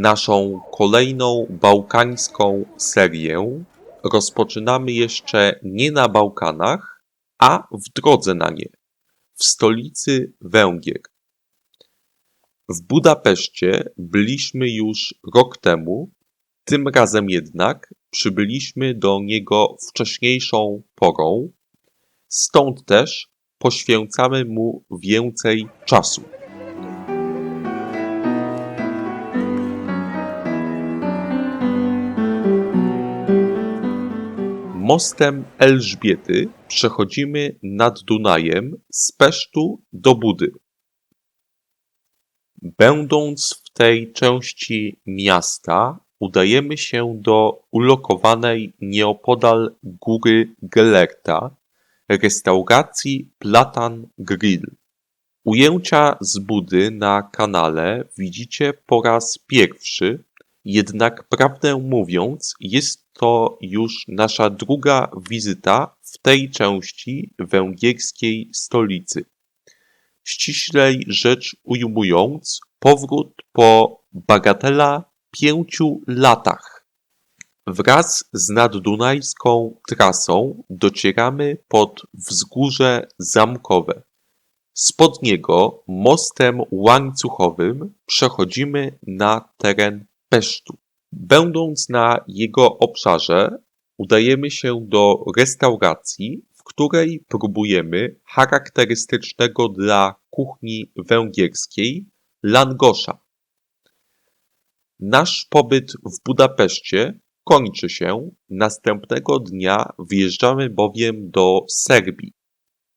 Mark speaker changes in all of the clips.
Speaker 1: Naszą kolejną bałkańską serię rozpoczynamy jeszcze nie na Bałkanach, a w drodze na nie, w stolicy Węgier. W Budapeszcie byliśmy już rok temu, tym razem jednak przybyliśmy do niego wcześniejszą porą, stąd też poświęcamy mu więcej czasu. Mostem Elżbiety przechodzimy nad Dunajem z Pesztu do Budy. Będąc w tej części miasta, udajemy się do ulokowanej nieopodal góry Gelerta restauracji Platan Grill. Ujęcia z Budy na kanale widzicie po raz pierwszy, jednak prawdę mówiąc, jest to już nasza druga wizyta w tej części węgierskiej stolicy. Ściślej rzecz ujmując, powrót po bagatela pięciu latach. Wraz z naddunajską trasą docieramy pod wzgórze zamkowe. Spod niego mostem łańcuchowym przechodzimy na teren Pesztu. Będąc na jego obszarze, udajemy się do restauracji, w której próbujemy charakterystycznego dla kuchni węgierskiej langosza. Nasz pobyt w Budapeszcie kończy się, następnego dnia wjeżdżamy bowiem do Serbii,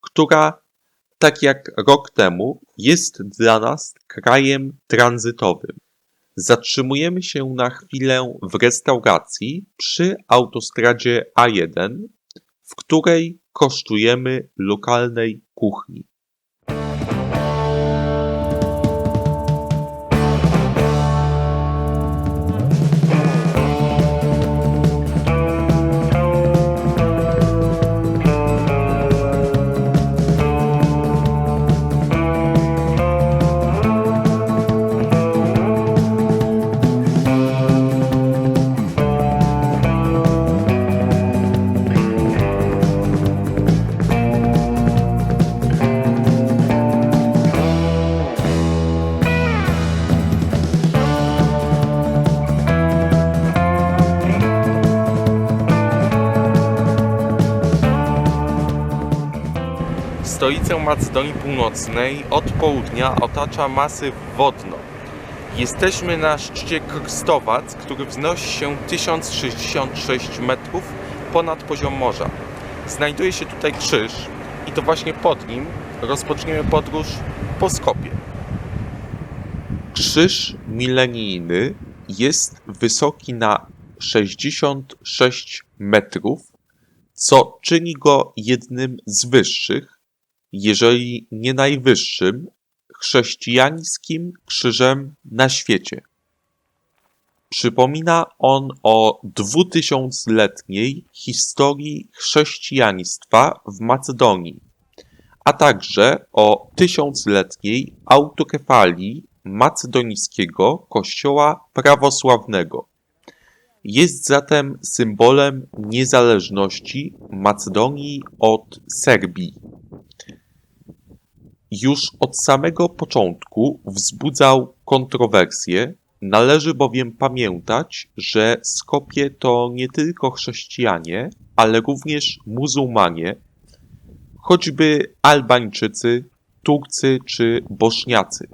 Speaker 1: która, tak jak rok temu, jest dla nas krajem tranzytowym. Zatrzymujemy się na chwilę w restauracji przy autostradzie A1, w której kosztujemy lokalnej kuchni. Stolicę Macedonii Północnej od południa otacza masyw wodno. Jesteśmy na szczycie Krstowac, który wznosi się 1066 metrów ponad poziom morza. Znajduje się tutaj krzyż i to właśnie pod nim rozpoczniemy podróż po Skopie. Krzyż milenijny jest wysoki na 66 metrów, co czyni go jednym z wyższych, jeżeli nie najwyższym, chrześcijańskim krzyżem na świecie. Przypomina on o dwutysiącletniej historii chrześcijaństwa w Macedonii, a także o tysiącletniej autokefalii macedońskiego kościoła prawosławnego. Jest zatem symbolem niezależności Macedonii od Serbii. Już od samego początku wzbudzał kontrowersje, należy bowiem pamiętać, że Skopje to nie tylko chrześcijanie, ale również muzułmanie, choćby Albańczycy, Turcy czy Bośniacy.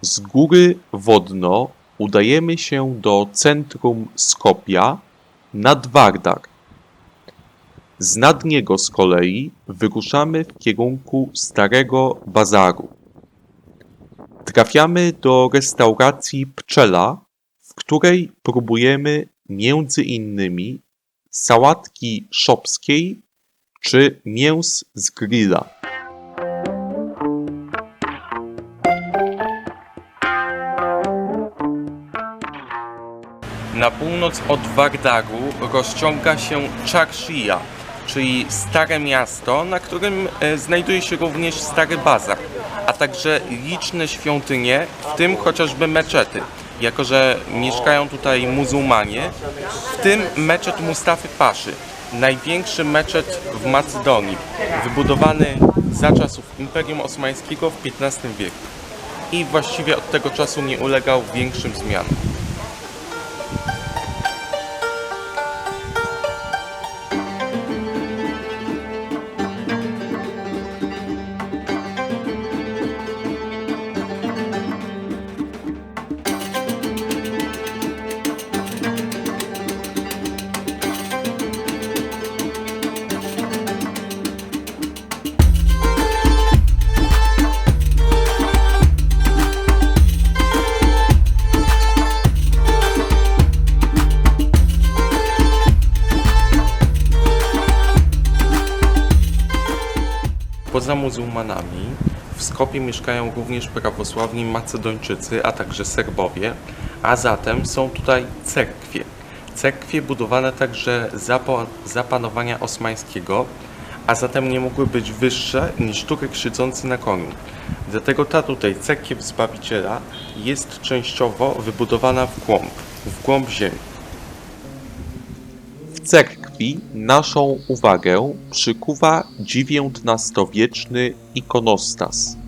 Speaker 1: Z góry Wodno udajemy się do centrum Skopia nad Wardar. Z nad niego z kolei wyruszamy w kierunku Starego Bazaru. Trafiamy do restauracji Pczela, w której próbujemy między innymi sałatki szopskiej czy mięs z grilla. Na północ od Wardaru rozciąga się Czarshia,
Speaker 2: czyli Stare Miasto, na którym e, znajduje się również Stary Bazar, a także liczne świątynie, w tym chociażby meczety. Jako, że mieszkają tutaj muzułmanie, w tym meczet Mustafy Paszy, największy meczet w Macedonii, wybudowany za czasów Imperium Osmańskiego w XV wieku i właściwie od tego czasu nie ulegał większym zmianom. Poza muzułmanami w Skopie mieszkają również prawosławni Macedończycy, a także Serbowie, a zatem są tutaj cerkwie. Cerkwie budowane także za, po, za panowania osmańskiego, a zatem nie mogły być wyższe niż Turek siedzący na koniu. Dlatego ta tutaj cerkiew Zbawiciela jest częściowo wybudowana w głąb, w głąb ziemi.
Speaker 1: W naszą uwagę przykuwa XIX-wieczny ikonostas.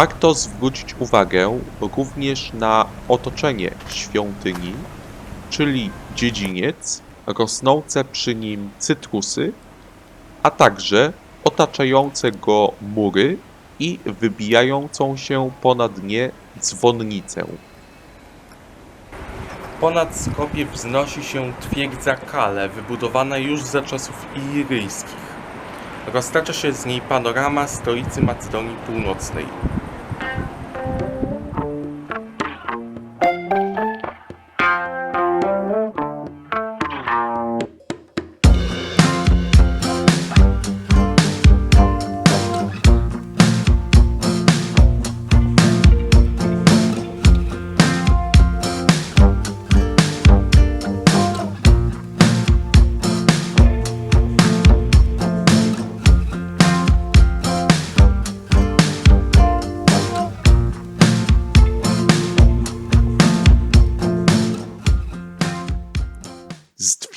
Speaker 1: Warto zwrócić uwagę również na otoczenie świątyni, czyli dziedziniec, rosnące przy nim cytrusy, a także otaczające go mury i wybijającą się ponad nie dzwonnicę.
Speaker 2: Ponad Skopie wznosi się twierdza Kale, wybudowana już za czasów iliryjskich. Roztacza się z niej panorama stolicy Macedonii Północnej.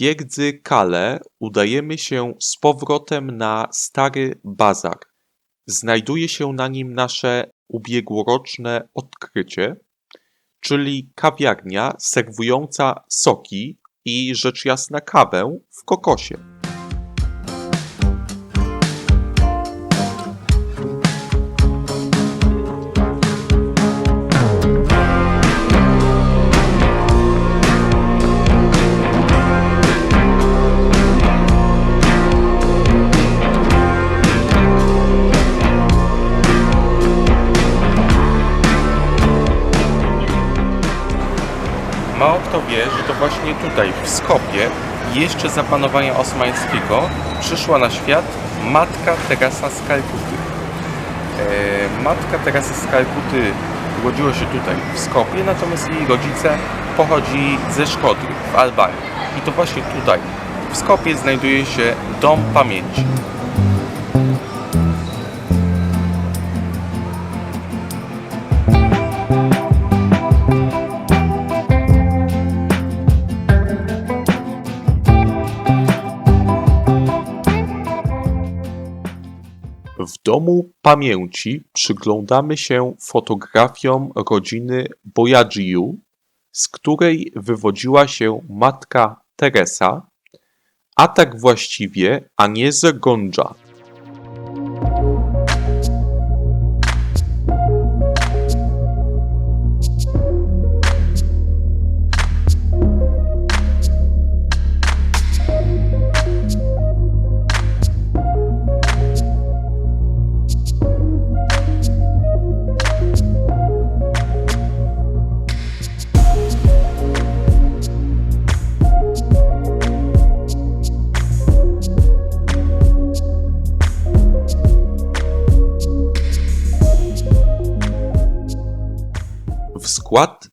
Speaker 1: Twierdzy Kale udajemy się z powrotem na Stary Bazar. Znajduje się na nim nasze ubiegłoroczne odkrycie, czyli kawiarnia serwująca soki i rzecz jasna kawę w kokosie.
Speaker 2: Właśnie tutaj, w Skopie, jeszcze za panowania osmańskiego, przyszła na świat matka Teresa z Kalkuty. E, matka Teresy z Kalkuty urodziła się tutaj, w Skopie, natomiast jej rodzice pochodzi ze Szkodry, w Albanii. I to właśnie tutaj, w Skopie, znajduje się Dom Pamięci.
Speaker 1: Domu Pamięci przyglądamy się fotografiom rodziny Bojadziu, z której wywodziła się matka Teresa, a tak właściwie Anieze Gondża.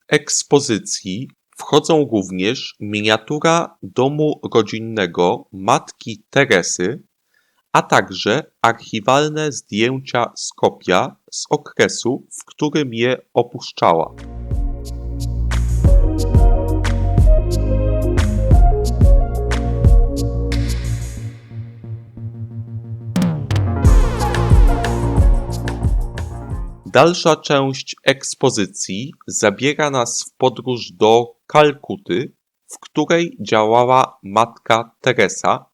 Speaker 1: Ekspozycji wchodzą również miniatura domu rodzinnego matki Teresy, a także archiwalne zdjęcia Skopia z okresu, w którym je opuszczała. Dalsza część ekspozycji zabiera nas w podróż do Kalkuty, w której działała matka Teresa,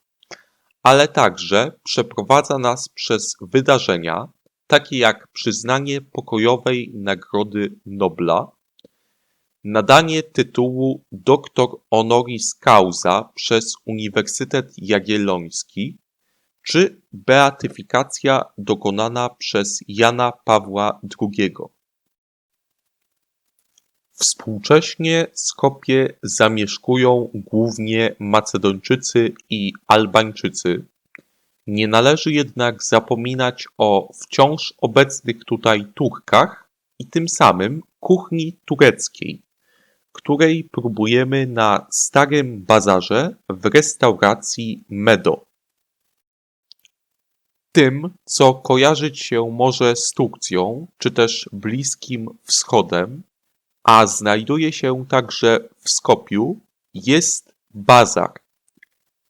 Speaker 1: ale także przeprowadza nas przez wydarzenia takie jak przyznanie pokojowej Nagrody Nobla, nadanie tytułu doktor honoris causa przez Uniwersytet Jagielloński, czy beatyfikacja dokonana przez Jana Pawła II. Współcześnie Skopie zamieszkują głównie Macedończycy i Albańczycy. Nie należy jednak zapominać o wciąż obecnych tutaj Turkach i tym samym kuchni tureckiej, której próbujemy na Starym Bazarze w restauracji Medo tym, co kojarzyć się może z Turcją, czy też Bliskim Wschodem, a znajduje się także w Skopiu, jest bazar.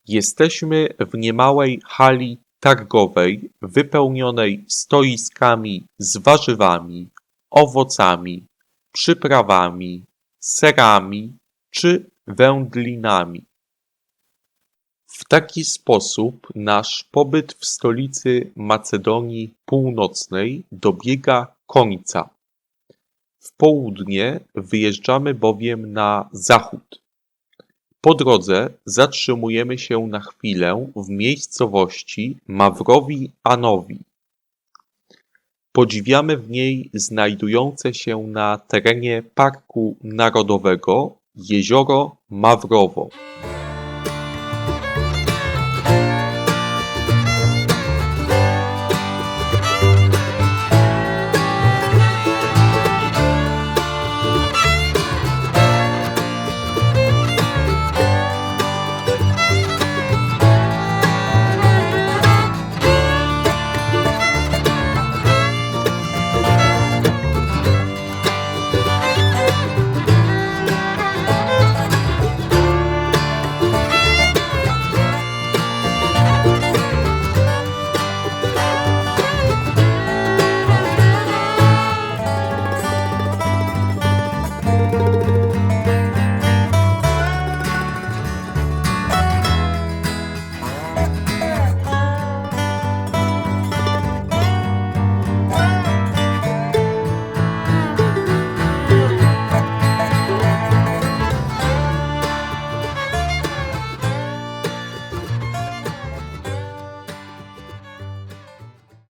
Speaker 1: Jesteśmy w niemałej hali targowej wypełnionej stoiskami z warzywami, owocami, przyprawami, serami czy wędlinami. W taki sposób nasz pobyt w stolicy Macedonii Północnej dobiega końca. W południe wyjeżdżamy bowiem na zachód. Po drodze zatrzymujemy się na chwilę w miejscowości Mawrowi Anowi. Podziwiamy w niej znajdujące się na terenie Parku Narodowego jezioro Mawrowo.